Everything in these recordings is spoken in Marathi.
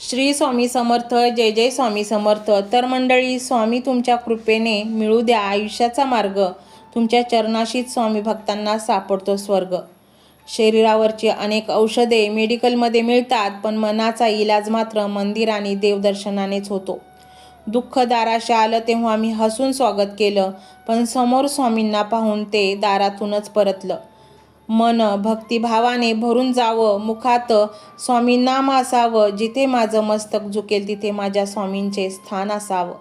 श्री स्वामी समर्थ जय जय स्वामी समर्थ. तर मंडळी स्वामी तुमच्या कृपेने मिळू द्या आयुष्याचा मार्ग. तुमच्या चरणाशीच स्वामी भक्तांना सापडतो स्वर्ग. शरीरावरची अनेक औषधे मेडिकलमध्ये मिळतात पण मनाचा इलाज मात्र मंदिर आणि देवदर्शनानेच होतो. दुःख दाराशी आलं तेव्हा मी हसून स्वागत केलं पण समोर स्वामींना पाहून ते दारातूनच परतलं. मन भक्तिभावाने भरून जावं मुखात स्वामी नाम असावं जिथे माझं मस्तक झुकेल तिथे माझ्या स्वामींचे स्थान असावं.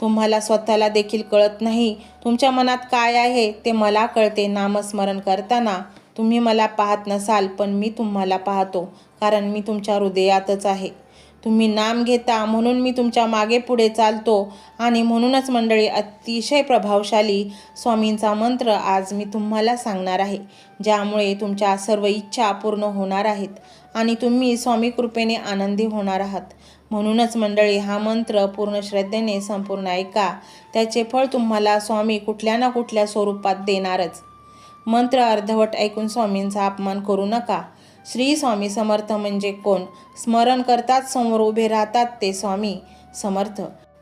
तुम्हाला स्वतःला देखील कळत नाही तुमच्या मनात काय आहे ते मला कळते नामस्मरण करताना. तुम्ही मला पाहत नसाल पण मी तुम्हाला पाहतो कारण मी तुमच्या हृदयातच आहे. तुम्ही नाम घेता म्हणून मी तुमच्या मागे पुढे चालतो. आणि म्हणूनच मंडळी अतिशय प्रभावशाली स्वामींचा मंत्र आज मी तुम्हाला सांगणार आहे ज्यामुळे तुमच्या सर्व इच्छा पूर्ण होणार आहेत आणि तुम्ही स्वामी कृपेने आनंदी होणार आहात. म्हणूनच मंडळी हा मंत्र पूर्ण श्रद्धेने संपूर्ण ऐका. त्याचे फळ तुम्हाला स्वामी कुठल्या ना कुठल्या स्वरूपात देणारच. मंत्र अर्धवट ऐकून स्वामींचा अपमान करू नका. श्री स्वामी समर्थ म्हणजे कोण? स्मरण करतात समोर उभे राहतात ते स्वामी समर्थ.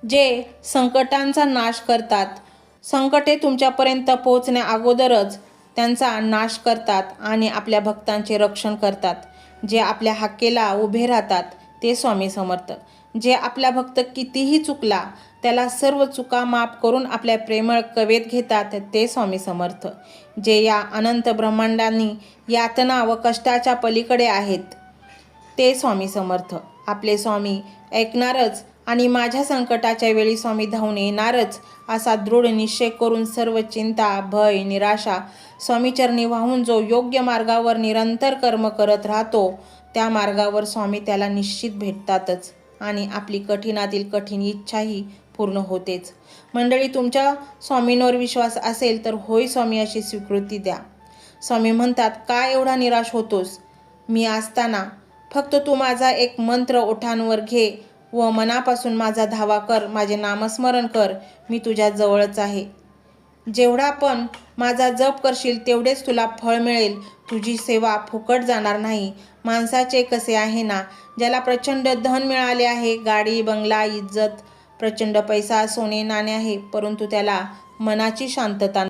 जे संकटांचा नाश करतात संकटे तुमच्यापर्यंत पोहोचण्या अगोदरच त्यांचा नाश करतात आणि आपल्या भक्तांचे रक्षण करतात. जे आपल्या हाकेला उभे राहतात ते स्वामी समर्थ. जे आपला भक्त कितीही चुकला त्याला सर्व चुका माफ करून आपल्या प्रेमळ कवेत घेतात ते स्वामी समर्थ. जे या अनंत ब्रह्मांडांनी यातना व कष्टाच्या पलीकडे आहेत ते स्वामी समर्थ. आपले स्वामी ऐकणारच आणि माझ्या संकटाच्या वेळी स्वामी धावून येणारच असा दृढ निश्चय करून सर्व चिंता भय निराशा स्वामीचरणी वाहून जो योग्य मार्गावर निरंतर कर्म करत राहतो त्या मार्गावर स्वामी त्याला निश्चित भेटतातच आणि आपली कठीणातील कठीण इच्छाही पूर्ण होतेच. मंडळी तुमच्या स्वामींवर विश्वास असेल तर होय स्वामी अशी स्वीकृती द्या. स्वामी म्हणतात काय एवढा निराश होतोस? मी असताना फक्त तू माझा एक मंत्र ओठांवर घे व मनापासून माझा धावा कर माझे नामस्मरण कर मी तुझ्या जवळच आहे. जेवढा पण माझा जप करशील तेवढेच तुला फळ मिळेल. तुझी सेवा फुकट जाणार नाही. माणसाचे कसे आहे ना ज्याला प्रचंड धन मिळाले आहे गाडी बंगला इज्जत प्रचंड पैसा सोने नाणे आहे परंतु त्याला मनाची शांतता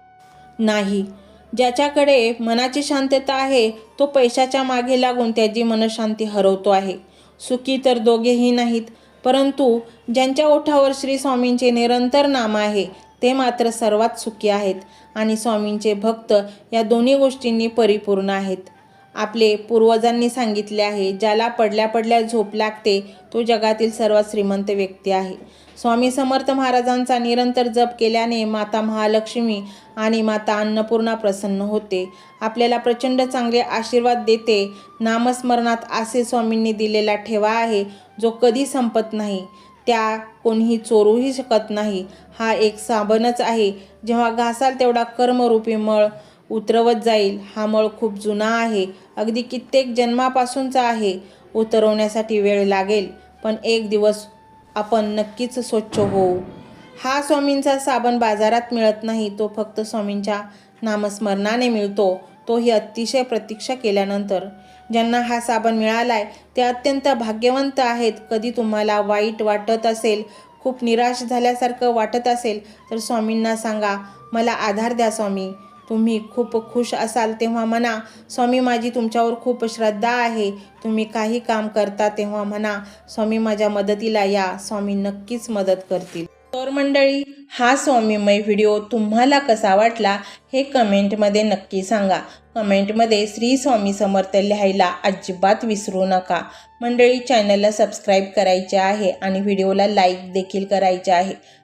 नाही. ज्याच्याकडे मनाची शांतता आहे तो पैशाच्या मागे लागून त्याची मनशांती हरवतो आहे. सुखी तर दोघेही नाहीत परंतु ज्यांच्या ओठावर श्री स्वामींचे निरंतर नाम आहे ते मात्र सर्वात सुखी आहेत आणि स्वामींचे भक्त या दोन्ही गोष्टींनी परिपूर्ण आहेत. आपले पूर्वजांनी सांगितले आहे ज्याला पडल्या पडल्या झोप लागते तो जगातील सर्वात श्रीमंत व्यक्ती आहे. स्वामी समर्थ महाराजांचा निरंतर जप केल्याने माता महालक्ष्मी आणि माता अन्नपूर्णा प्रसन्न होते. आपल्याला प्रचंड चांगले आशीर्वाद देते. नामस्मरणात असे स्वामींनी दिलेला ठेवा आहे जो कधी संपत नाही. त्या कोणीही चोरूही शकत नाही. हा एक साबणच आहे. जेव्हा घासाल तेवढा कर्मरूपी मळ उतरवत जाईल. हा मळ खूप जुना आहे. अगदी कित्येक जन्मापासूनचा आहे. उतरवण्यासाठी वेळ लागेल. पण एक दिवस आपण नक्कीच स्वच्छ होऊ. हा स्वामींचा साबण बाजारात मिळत नाही. तो फक्त स्वामींच्या नामस्मरणाने मिळतो. तोही अतिशय प्रतीक्षा केल्यानंतर. ज्यांना हा साबण मिळालाय ते अत्यंत भाग्यवंत आहेत. कधी तुम्हाला वाईट वाटत असेल खूप निराश झाल्यासारखं वाटत असेल तर स्वामींना सांगा मला आधार द्या स्वामी. तुम्ही खूप खुश असाल तेव्हा म्हणा स्वामी माझी तुमच्यावर खूप श्रद्धा आहे. तुम्ही काही काम करता तेव्हा म्हणा स्वामी माझ्या मदतीला या स्वामी नक्कीच मदत करतील. तर मंडळी हा स्वामीमय व्हिडिओ तुम्हाला कसा वाटला हे कमेंटमध्ये नक्की सांगा. कमेंटमध्ये श्री स्वामी समर्थ लिहायला अजिबात विसरू नका. मंडळी चॅनलला सबस्क्राईब करायचे आहे आणि व्हिडिओला लाईक देखील करायचे आहे.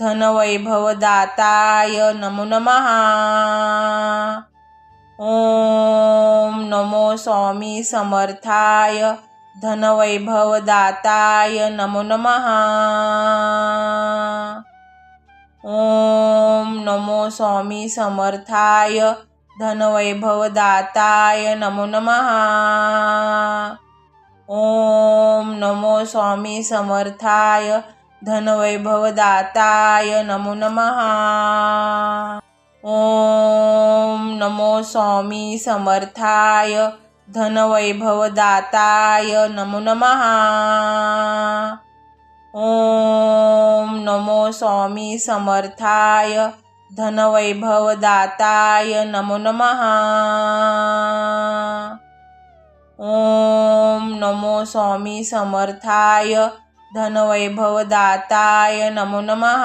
धनवैभवदाताय नमो नमः। ॐ नमो स्वामी समर्थाय धनवैभवदाताय नमो नमः। ॐ नमो स्वामी समर्थाय धनवैभवदाताय नमो नमः। ॐ नमो स्वामी समर्थाय धनवैभवदाताय नमो नमः। ॐ नमो स्वामी समर्थाय धनवैभवदाताय नमो नमः। ॐ नमो स्वामी समर्थाय धनवैभवदाताय नमो नमः। ॐ नमो स्वामी समर्थाय धनवैभवदाताय नमो नमः।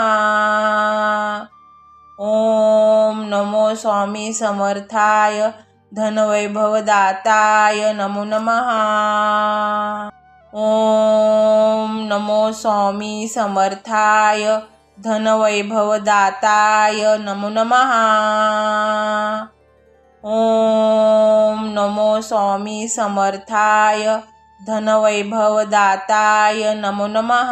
ओम नमो स्वामी समर्थाय धनवैभवदाताय नमो नमः। ओम नमो स्वामी समर्थाय धनवैभवदाताय नमो नमः। ओम नमो स्वामी समर्थाय धनवैभवदाताय नमो नमः।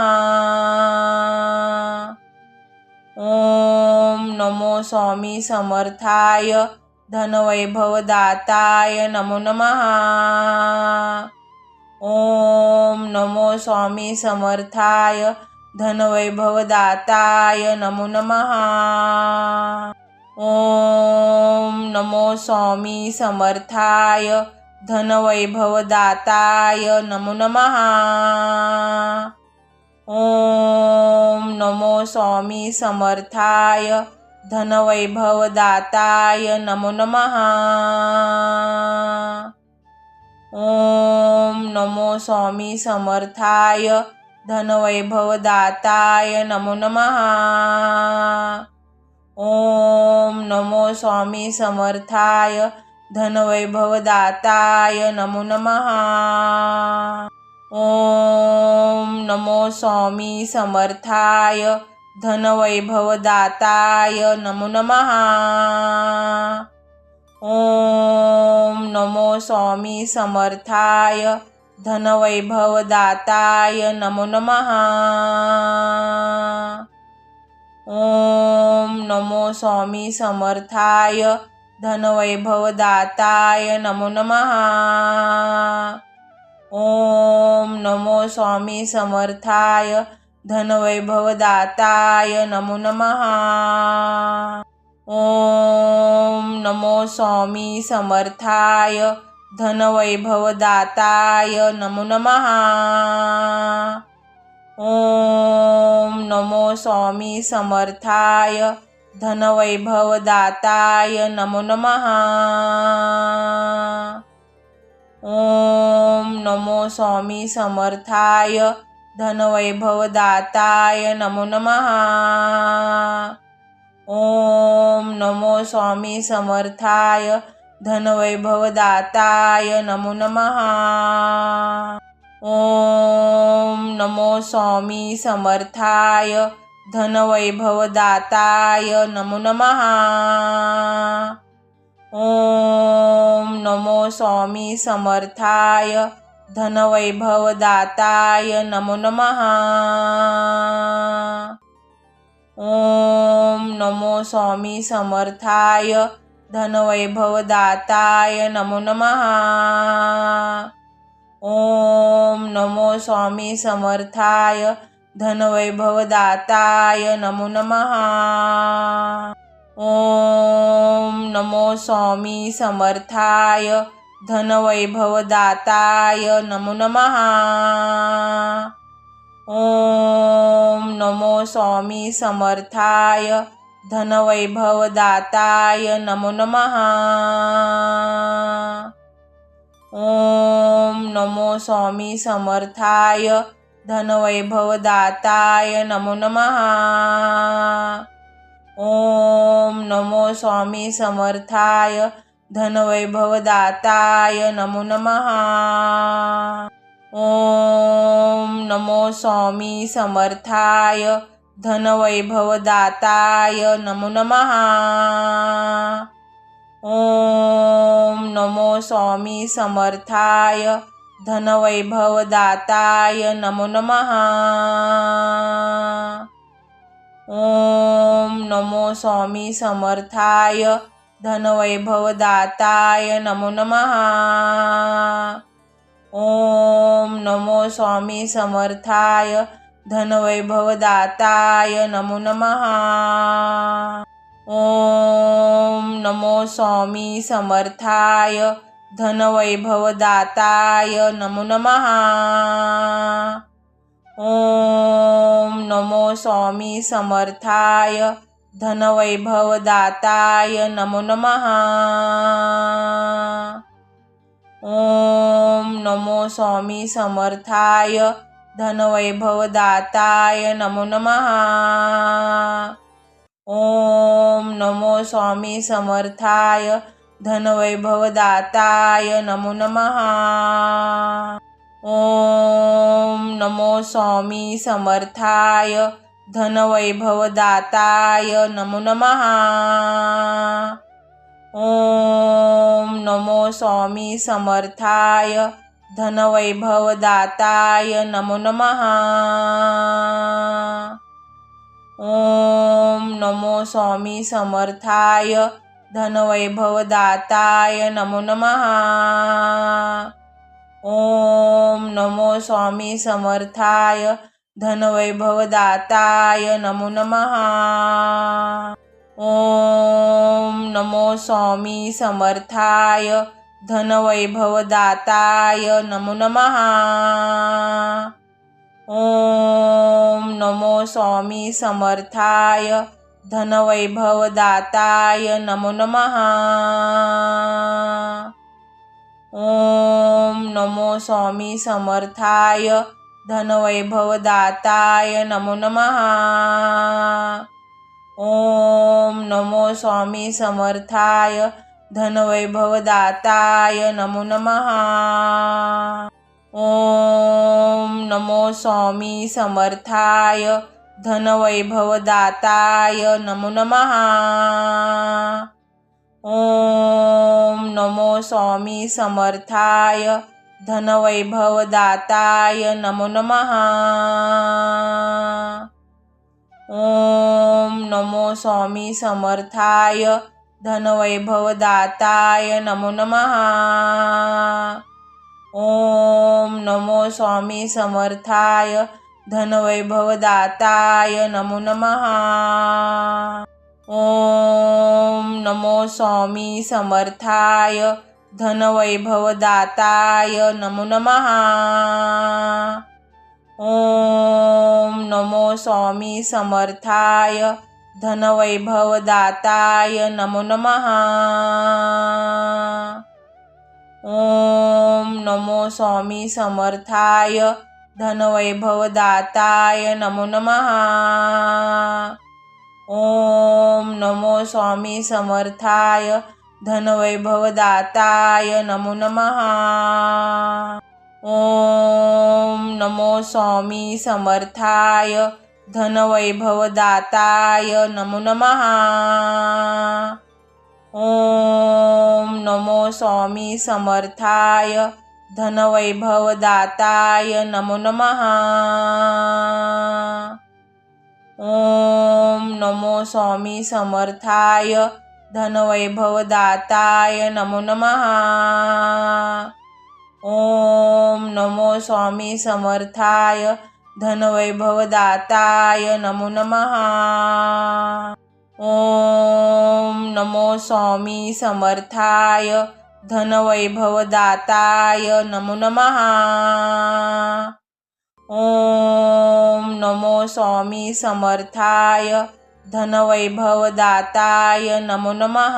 ॐ नमो स्वामी समर्थाय धनवैभवदाताय नमो नमः। ॐ नमो स्वामी समर्थाय धनवैभवदाताय नमो नमः। ॐ नमो स्वामी समर्थाय धनवैभवदाताय नमो नमः। ॐ नमो स्वामी समर्थाय धनवैभवदाताय नमो नमः। ॐ नमो स्वामी समर्थाय धनवैभवदाताय नमो नमः। ॐ नमो स्वामी समर्थाय धनवैभवदाताय नमो नमः। ॐ नमो स्वामी समर्थाय धनवैभवदाताय नमो नमः। ॐ नमो स्वामी समर्थाय धनवैभवदाताय नमो नमः। ॐ नमो स्वामी समर्थाय धनवैभवदाताय नमो नमः। ॐ नमो स्वामी समर्थाय धनवैभवदाताय नमो नमः। ॐ नमो स्वामी समर्थाय धनवैभवदाताय नमो नमः। ॐ नमो स्वामी समर्थाय धनवैभवदाताय नमो नमः। ॐ नमो स्वामी समर्थाय धनवैभवदाताय नमो नमः। ॐ नमो स्वामी समर्थाय धनवैभवदाताय नमो नमः। ॐ नमो स्वामी समर्थाय धनवैभवदाताय नमो नमः। ॐ नमो स्वामी समर्थाय धनवैभवदाताय नमो नमः। ॐ नमो स्वामी समर्थाय धनवैभवदाताय नमो नमः। ॐ नमो स्वामी समर्थाय धनवैभवदाताय नमो नमः। ॐ नमो स्वामी समर्थाय धनवैभवदाताय नमो नमः। ॐ नमो स्वामी समर्थाय धनवैभवदाताय नमो नमः। ॐ नमो स्वामी समर्थाय धनवैभवदाताय नमो नमः। ॐ नमो स्वामी समर्थाय धनवैभवदाताय नमो नमः। ॐ नमो स्वामी समर्थाय धनवैभवदाताय नमो नमः। ॐ नमो स्वामी समर्थाय धनवैभवदाताय नमो नमः। ॐ नमो स्वामी समर्थाय धनवैभवदाताय नमो नमः। ॐ नमो स्वामी समर्थाय धनवैभवदाताय नमो नमः। ॐ नमो स्वामी समर्थाय धनवैभवदाताय नमो नमः। ॐ नमो स्वामी समर्थाय धनवैभवदाताय नमो नमः। ॐ नमो स्वामी समर्थाय धनवैभवदाताय नमो नमः। ॐ नमो स्वामी समर्थाय धनवैभवदाताय नमो नमः। ॐ नमो स्वामी समर्थाय धनवैभवदाताय नमो नमः। ॐ नमो स्वामी समर्थाय धनवैभवदाताय नमो नमः। ॐ नमो स्वामी समर्थाय धनवैभवदाताय नमो नमः। ॐ नमो स्वामी समर्थाय धनवैभवदाताय नमो नमः। ॐ नमो स्वामी समर्थाय धनवैभवदाताय नमो नमः। ॐ नमो स्वामी समर्थाय धनवैभवदाताय नमो नमः। ॐ नमो स्वामी समर्थाय धनवैभवदाताय नमो नमः। ॐ नमो स्वामी समर्थाय धनवैभवदाताय नमो नमः। ॐ नमो स्वामी समर्थाय धनवैभवदाताय नमो नमः। ॐ नमो स्वामी समर्थाय धनवैभवदाताय नमो नमः। ॐ नमो स्वामी समर्थाय धनवैभवदाताय नमो नमः। ॐ नमो स्वामी समर्थाय धनवैभवदाताय नमो नमः। ॐ नमो स्वामी समर्थाय धनवैभवदाताय नमो नमः। ॐ नमो स्वामी समर्थाय धनवैभवदाताय नमो नमः। ॐ नमो स्वामी समर्थाय धनवैभवदाताय नमो नमः। ॐ नमो स्वामी समर्थाय धनवैभवदाताय नमो नमः। ॐ नमो स्वामी समर्थाय धनवैभवदाताय नमो नमः। ॐ नमो स्वामी समर्थाय धनवैभवदाताय नमो नमः। ॐ नमो स्वामी समर्थाय धनवैभवदाताय नमो नमः। ॐ नमो स्वामी समर्थाय धनवैभवदाताय नमो नमः। ॐ नमो स्वामी समर्थाय धनवैभवदाताय नमो नमः। ॐ नमो स्वामी समर्थाय धनवैभवदाताय नमो नमः।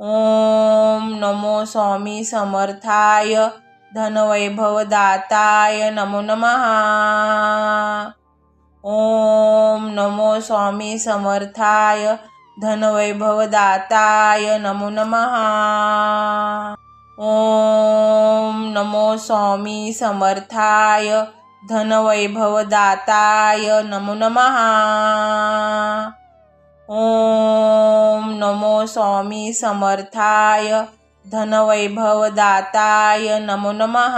ॐ नमो स्वामी समर्थाय धनवैभवदाताय नमो नमः। ॐ नमो स्वामी समर्थाय धनवैभवदाताय नमो नमः। ॐ नमो स्वामी समर्थाय धनवैभवदाताय नमो नमः। ॐ नमो स्वामी समर्थाय धनवैभवदाताय नमो नमः।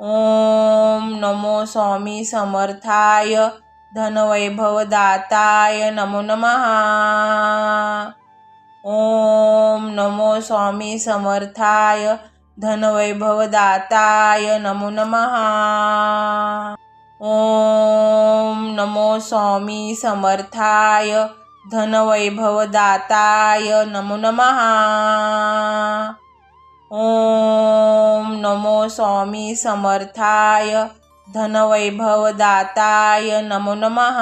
ॐ नमो स्वामी समर्थाय धनवैभवदाताय नमो नमः। ॐ नमो स्वामी समर्थाय धनवैभवदाताय नमो नमः। ॐ नमो स्वामी समर्थाय धनवैभवदाताय नमो नमः। ॐ नमो स्वामी समर्थाय धनवैभवदाताय नमो नमः।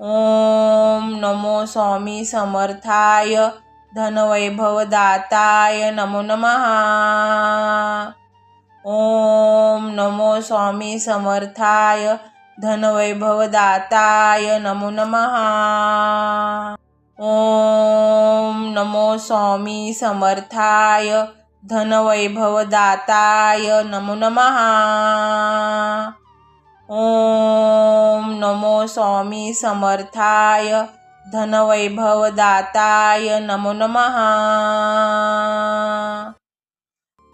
ॐ नमो स्वामी समर्थाय धनवैभवदाताय नमो नमः। ॐ नमो स्वामी समर्थाय धनवैभवदाताय नमो नमः। ॐ नमो स्वामी समर्थाय धनवैभवदाताय नमो नमः। ॐ नमो स्वामी समर्थाय धनवैभवदाताय नमो नमः।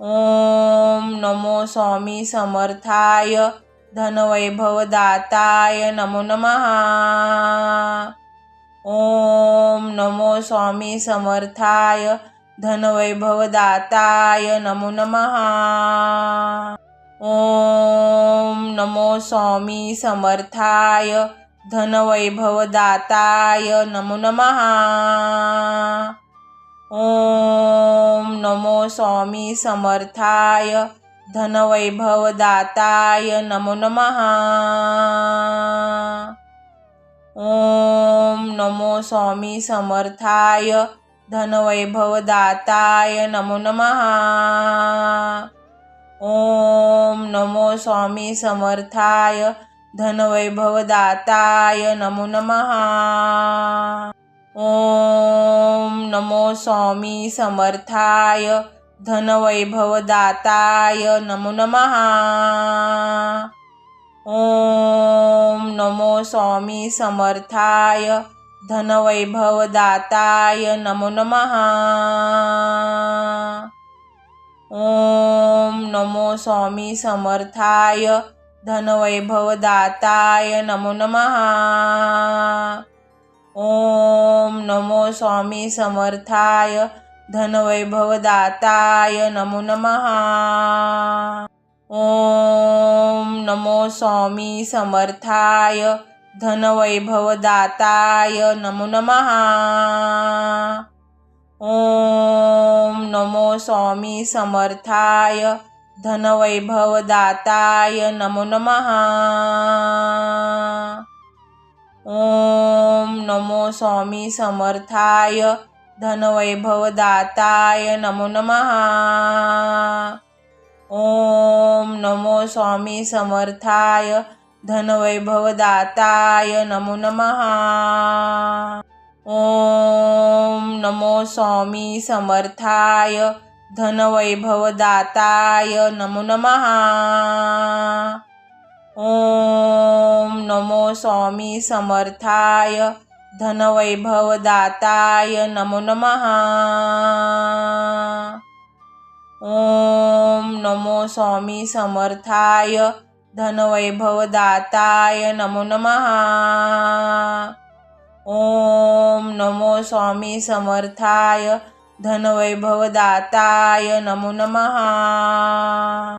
ॐ नमो स्वामी समर्थाय धनवैभवदाताय नमो नमः। ॐ नमो स्वामी समर्थाय धनवैभवदाताय नमो नमः। ॐ नमो स्वामी समर्थाय धनवैभवदाताय नमो नमः। ॐ नमो स्वामी समर्थाय धनवैभवदाताय नमो नमः। ॐ नमो स्वामी समर्थाय धनवैभवदाताय नमो नमः। ॐ नमो स्वामी समर्थाय धनवैभवदाताय नमो नमः। ॐ नमो स्वामी समर्थाय धनवैभवदाताय नमो नमः। ॐ नमो स्वामी समर्थाय धनवैभवदाताय नमो नमः। ॐ नमो स्वामी समर्थाय धनवैभवदाताय नमो नमः। ॐ नमो स्वामी समर्थाय धनवैभवदाताय नमो नमः। ॐ नमो स्वामी समर्थाय धनवैभवदाताय नमो नमः। ॐ नमो स्वामी समर्थाय धनवैभवदाताय नमो नमः। ॐ नमो स्वामी समर्थाय धनवैभवदाताय नमो नमः। ॐ नमो स्वामी समर्थाय धनवैभवदाताय नमो नमः। ॐ नमो स्वामी समर्थाय धनवैभवदाताय नमो नमः। ॐ नमो स्वामी समर्थाय धनवैभवदाताय नमो नमः। ॐ नमो स्वामी समर्थाय धनवैभवदाताय नमो नमः। ॐ नमो स्वामी समर्थाय धनवैभवदाताय नमो नमः।